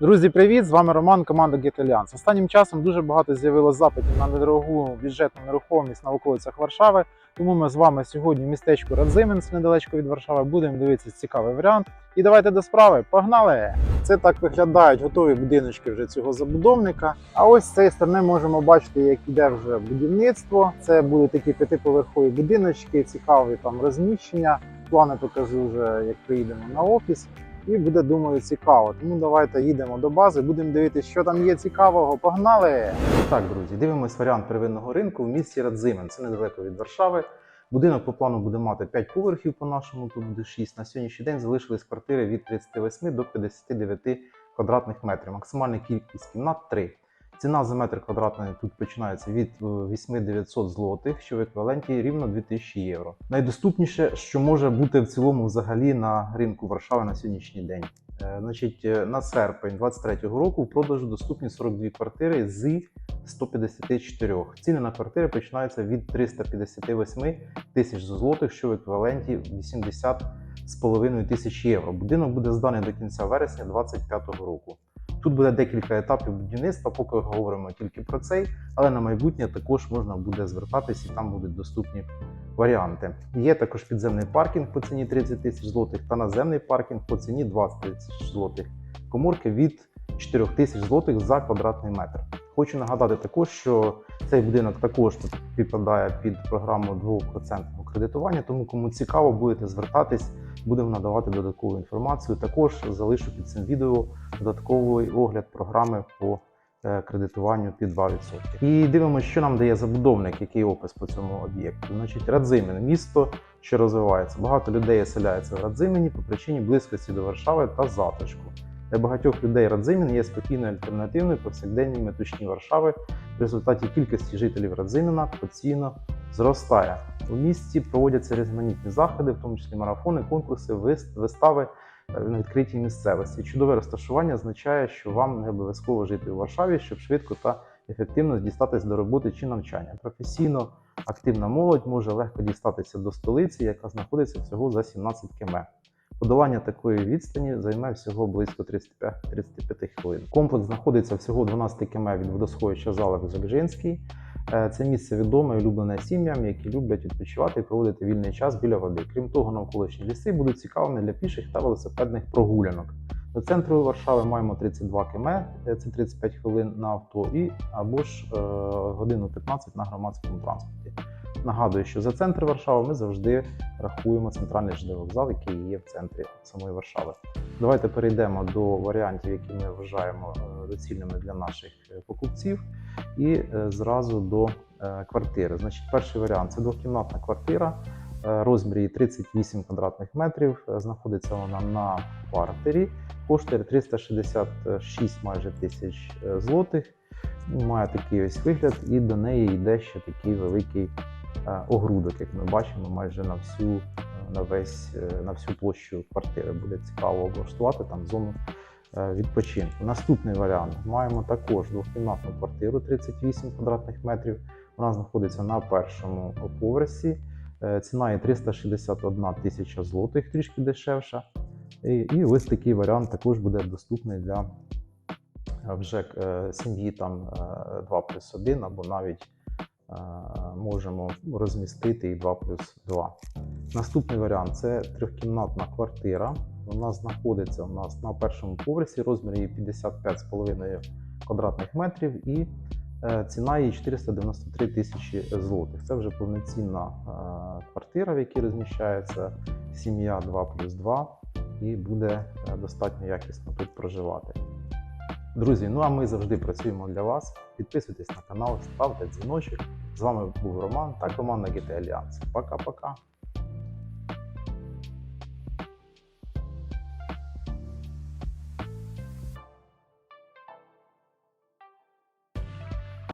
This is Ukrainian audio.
Друзі, привіт! З вами Роман, команда Alliance. Останнім часом дуже багато з'явилось запитів на недорогу бюджетну нерухомість на околицях Варшави. Тому ми з вами сьогодні в містечку Радзименс, недалечко від Варшави, будемо дивитися цікавий варіант. І давайте до справи. Погнали! Це так виглядають готові будиночки вже цього забудовника. А ось з цієї сторони можемо бачити, як іде вже будівництво. Це будуть такі п'ятиповерхові будиночки, цікаві там розміщення. Плани покажу вже, як приїдемо на офіс. І буде, думаю, цікаво. Тому давайте їдемо до бази, будемо дивитися, що там є цікавого. Погнали! Так, друзі, дивимось варіант первинного ринку в місті Радзимен. Це недалеко від Варшави. Будинок по плану буде мати 5 поверхів по нашому, тут буде 6. На сьогоднішній день залишились квартири від 38 до 59 квадратних метрів. Максимальна кількість кімнат 3. Ціна за метр квадратний тут починається від е, 8900 злотих, що в еквіваленті рівно 2000 євро. Найдоступніше, що може бути в цілому взагалі на ринку Варшави на сьогоднішній день. Е, Значить, е, на серпень 23-го року в продажу доступні 42 квартири з 154. Ціни на квартири починаються від 358 тисяч злотих, що в еквіваленті 80 з половиною тисяч євро. Будинок буде зданий до кінця вересня 2025 року. Тут буде декілька етапів будівництва, поки говоримо тільки про цей, але на майбутнє також можна буде звертатись і там будуть доступні варіанти. Є також підземний паркінг по ціні 30 тисяч злотих та наземний паркінг по ціні 20 тисяч злотих. Коморки від 4 тисяч злотих за квадратний метр. Хочу нагадати також, що цей будинок також підпадає під програму 2% кредитування, тому кому цікаво, будете звертатись, будемо надавати додаткову інформацію. Також залишу під цим відео додатковий огляд програми по е, кредитуванню під 2%. І дивимося, що нам дає забудовник, який опис по цьому об'єкту. Значить, Радзимен місто, що розвивається. Багато людей оселяється в Радзимені по причині близькості до Варшави та затишку. Для багатьох людей Радзимін є спокійною альтернативною повсякденній метушні Варшави. В результаті кількості жителів Радзимена постійно зростає. У місті проводяться різноманітні заходи, в тому числі марафони, конкурси, вистави е, на відкритій місцевості. Чудове розташування означає, що вам не обов'язково жити у Варшаві, щоб швидко та ефективно дістатись до роботи чи навчання. Професійно активна молодь може легко дістатися до столиці, яка знаходиться всього за 17 км. Подолання такої відстані займе всього близько 35, 35 хвилин. Комплекс знаходиться всього 12 км від водосховища залив Зольжинський. Е, Це місце відоме і улюблене сім'ям, які люблять відпочивати і проводити вільний час біля води. Крім того, навколишні ліси будуть цікавими для піших та велосипедних прогулянок. До центру Варшави маємо 32 км, це 35 хвилин на авто, і або ж е, годину 15 на громадському транспорті. Нагадую, що за центр Варшави ми завжди рахуємо центральний ЖД вокзал, який є в центрі самої Варшави. Давайте перейдемо до варіантів, які ми вважаємо е, доцільними для наших е, покупців, і е, зразу до квартири. Значить, перший варіант це двокімнатна квартира. Розмір її 38 квадратних метрів. Знаходиться вона на партері. Коштує 366 майже тисяч злотих. Має такий ось вигляд, і до неї йде ще такий великий огрудок, як ми бачимо, майже на всю, е, на весь, е, на всю площу квартири. Буде цікаво облаштувати там зону е, відпочинку. Наступний варіант. Маємо також двокімнатну квартиру 38 квадратних метрів. Вона знаходиться на першому поверсі. Е, Ціна є 361 тисяча злотих, трішки дешевша. І, і ось такий варіант також буде доступний для е, вже е, сім'ї там е, 2 плюс 1 або навіть е, можемо розмістити і 2 плюс 2. Наступний варіант це трьохкімнатна квартира. Вона знаходиться у нас на першому поверсі, розмір її 55,5 квадратних метрів і е, ціна її 493 тисячі злотих. Це вже повноцінна е, квартира, в якій розміщається сім'я 2 плюс 2 і буде е, достатньо якісно тут проживати. Друзі, ну а ми завжди працюємо для вас. Підписуйтесь на канал, ставте дзвіночок. З вами був Роман та команда GT Alliance. Пока-пока.